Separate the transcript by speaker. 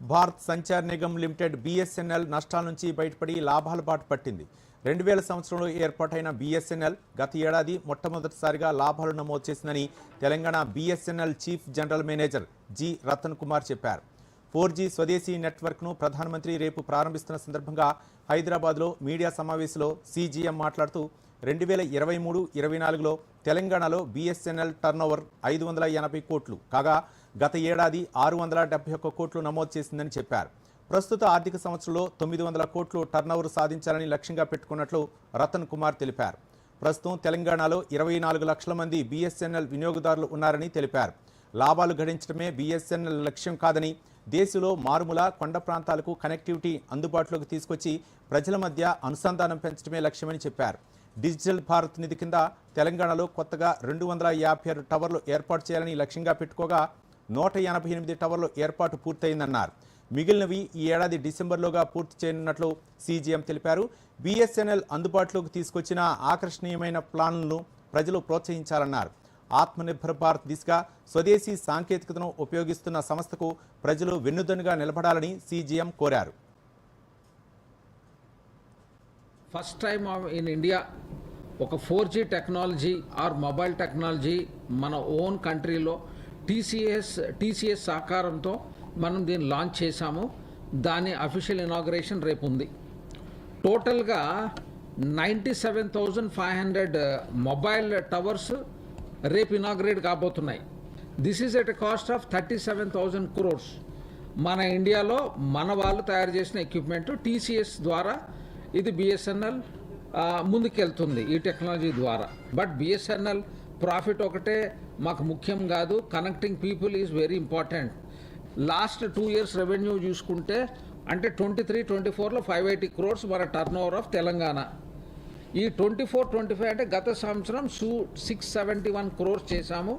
Speaker 1: Bharat Sanchar Nigam limited BSNL నష్టాల నుంచి బయటపడి లాభాల బాట పట్టింది. రెండు వేల సంవత్సరంలో ఏర్పాటైన బీఎస్ఎన్ఎల్ గత ఏడాది మొట్టమొదటిసారిగా లాభాలు నమోదు చేసిందని Telangana BSNL chief general manager G Ratan Kumar చెప్పారు. ఫోర్ జీ స్వదేశీ నెట్వర్క్ను ప్రధానమంత్రి రేపు ప్రారంభిస్తున్న సందర్భంగా హైదరాబాద్లో మీడియా సమావేశంలో సీజీఎం మాట్లాడుతూ రెండు వేల ఇరవై మూడు ఇరవై నాలుగులో తెలంగాణలో బీఎస్ఎన్ఎల్ టర్నోవర్ ఐదు వందల ఎనభై కోట్లు. కాగా గత ఏడాది ఆరు వందల డెబ్బై ఒక్క కోట్లు నమోదు చేసిందని చెప్పారు. ప్రస్తుత ఆర్థిక సంవత్సరంలో తొమ్మిది వందల కోట్లు టర్నోవర్ సాధించాలని లక్ష్యంగా పెట్టుకున్నట్లు రతన్ కుమార్ తెలిపారు. ప్రస్తుతం తెలంగాణలో ఇరవై నాలుగు లక్షల మంది బీఎస్ఎన్ఎల్ వినియోగదారులు ఉన్నారని తెలిపారు. లాభాలు గడించడమే బీఎస్ఎన్ఎల్ లక్ష్యం కాదని దేశంలో మారుమూల కొండ ప్రాంతాలకు కనెక్టివిటీ అందుబాటులోకి తీసుకొచ్చి ప్రజల మధ్య అనుసంధానం పెంచడమే లక్ష్యమని చెప్పారు. డిజిటల్ భారత్ నిధి కింద తెలంగాణలో కొత్తగా రెండు వందల యాభై ఆరు టవర్లు ఏర్పాటు చేయాలని లక్ష్యంగా పెట్టుకోగా నూట ఎనభై ఎనిమిది టవర్లు ఏర్పాటు పూర్తయిందన్నారు. మిగిలినవి ఈ ఏడాది డిసెంబర్లోగా పూర్తి చేయనున్నట్లు సీజీఎం తెలిపారు. బీఎస్ఎన్ఎల్ అందుబాటులోకి తీసుకొచ్చిన ఆకర్షణీయమైన ప్లాన్లను ప్రజలు ప్రోత్సహించాలన్నారు. ఆత్మనిర్భర్ భారత్ దిశగా స్వదేశీ సాంకేతికతను ఉపయోగిస్తున్న సంస్థకు ప్రజలు వెన్నుదన్నుగా నిలబడాలని సీజీఎం కోరారు.
Speaker 2: ఫస్ట్ టైం ఇన్ ఇండియా ఒక four G technology or mobile technology మన ఓన్ కంట్రీలో టీసీఎస్ టీసీఎస్ సహకారంతో మనం దీన్ని లాంచ్ చేశాము. దాని అఫీషియల్ ఇనాగ్రేషన్ రేపు ఉంది. టోటల్గా ninety seven thousand five hundred mobile towers రేపు ఇనాగ్రేట్ కాబోతున్నాయి. This is at cost of thirty seven thousand crores. మన ఇండియాలో మన వాళ్ళు తయారు చేసిన ఎక్విప్మెంట్ టీసీఎస్ ద్వారా ఇది బిఎస్ఎన్ఎల్ ముందుకెళ్తుంది ఈ టెక్నాలజీ ద్వారా. బట్ బిఎస్ఎన్ఎల్ ప్రాఫిట్ ఒకటే మాకు ముఖ్యం కాదు. Connecting people is very important. Last two years revenue చూసుకుంటే అంటే ట్వంటీ త్రీ ట్వంటీ ఫోర్లో ఫైవ్ ఎయిటీ క్రోర్స్ మన టర్న్ ఓవర్ ఆఫ్ తెలంగాణ. ఈ ట్వంటీ ఫోర్ ట్వంటీ ఫైవ్ అంటే గత సంవత్సరం సూ సిక్స్ సెవెంటీ వన్ క్రోర్స్ చేశాము.